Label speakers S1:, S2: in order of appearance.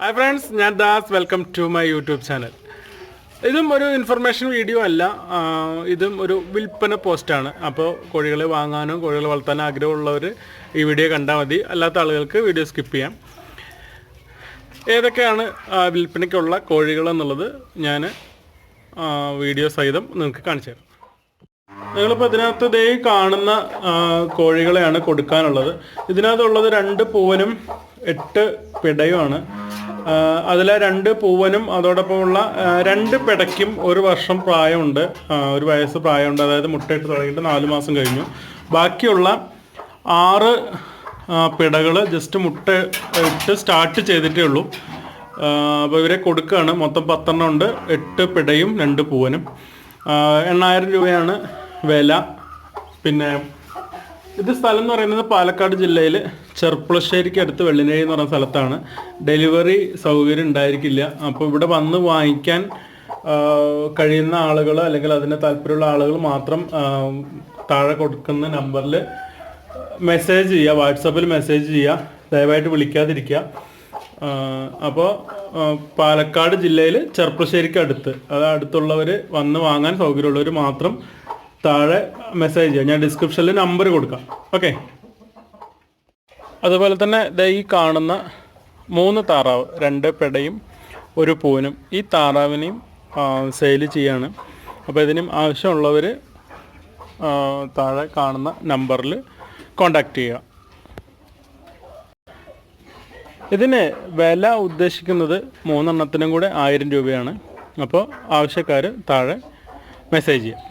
S1: Hi friends ഞാൻ Das. Welcome to my YouTube channel ഇതും ഒരു ഇൻഫർമേഷൻ വീഡിയോ അല്ല. ഇതും ഒരു വിൽപ്പന പോസ്റ്റാണ് അപ്പോൾ കോഴികളെ വാങ്ങാനും കോഴികളെ വളർത്താനും ആഗ്രഹമുള്ളവർ ഈ വീഡിയോ കണ്ടാൽ മതി. അല്ലാത്ത ആളുകൾക്ക് വീഡിയോ സ്കിപ്പ് ചെയ്യാം. ഏതൊക്കെയാണ് വിൽപ്പനയ്ക്കുള്ള കോഴികൾ എന്നുള്ളത് ഞാൻ വീഡിയോ സഹിതം നിങ്ങൾക്ക് കാണിച്ചു തരാം. നിങ്ങളിപ്പോൾ ഇതിനകത്ത് ദേ കാണുന്ന കോഴികളെയാണ് കൊടുക്കാനുള്ളത്. ഇതിനകത്തുള്ളത് രണ്ട് പൂവനും എട്ട് പിടയുമാണ്. അതിലെ രണ്ട് പൂവനും അതോടൊപ്പമുള്ള രണ്ട് പിടയ്ക്കും ഒരു വർഷം പ്രായമുണ്ട്. ഒരു വയസ്സ് പ്രായമുണ്ട്. അതായത് മുട്ടയിട്ട് തുടങ്ങിയിട്ട് നാല് മാസം കഴിഞ്ഞു. ബാക്കിയുള്ള ആറ് പിടകൾ ജസ്റ്റ് മുട്ട ഇട്ട് സ്റ്റാർട്ട് ചെയ്തിട്ടേ ഉള്ളൂ. അപ്പോൾ ഇവരെ കൊടുക്കുകയാണ്. മൊത്തം പത്തെണ്ണം ഉണ്ട്. എട്ട് പിടയും രണ്ട് പൂവനും. എണ്ണായിരം രൂപയാണ് വില. പിന്നെ ഇത് സ്ഥലം എന്ന് പറയുന്നത് പാലക്കാട് ജില്ലയിൽ ചെർപ്പുളശ്ശേരിക്ക് അടുത്ത് വെള്ളിനേഴി എന്ന് പറയുന്ന സ്ഥലത്താണ്. ഡെലിവറി സൗകര്യം ഉണ്ടായിരിക്കില്ല. അപ്പോൾ ഇവിടെ വന്ന് വാങ്ങിക്കാൻ കഴിയുന്ന ആളുകൾ അല്ലെങ്കിൽ അതിന് താല്പര്യമുള്ള ആളുകൾ മാത്രം താഴെ കൊടുക്കുന്ന നമ്പറിൽ മെസ്സേജ് ചെയ്യുക. വാട്സപ്പിൽ മെസ്സേജ് ചെയ്യുക. ദയവായിട്ട് വിളിക്കാതിരിക്കുക. അപ്പോൾ പാലക്കാട് ജില്ലയിൽ ചെർപ്പശ്ശേരിക്ക് അടുത്ത്. അത് അടുത്തുള്ളവർ വന്ന് വാങ്ങാൻ സൗകര്യമുള്ളവർ മാത്രം താഴെ മെസ്സേജ് ചെയ്യുക ഞാൻ ഡിസ്ക്രിപ്ഷനിൽ നമ്പർ കൊടുക്കാം. ഓക്കെ അതുപോലെ തന്നെ ഈ കാണുന്ന മൂന്ന് താറാവ് രണ്ട് പെടയും ഒരു പൂനും ഈ താറാവിനെയും സെയിൽ ചെയ്യാണ്. അപ്പോൾ ഇതിനും ആവശ്യമുള്ളവർ താഴെ കാണുന്ന നമ്പറിൽ കോണ്ടാക്ട് ചെയ്യുക. ഇതിന് വില ഉദ്ദേശിക്കുന്നത് മൂന്നെണ്ണത്തിനും കൂടെ ആയിരം രൂപയാണ്. അപ്പോൾ ആവശ്യക്കാർ താഴെ മെസ്സേജ് ചെയ്യാം.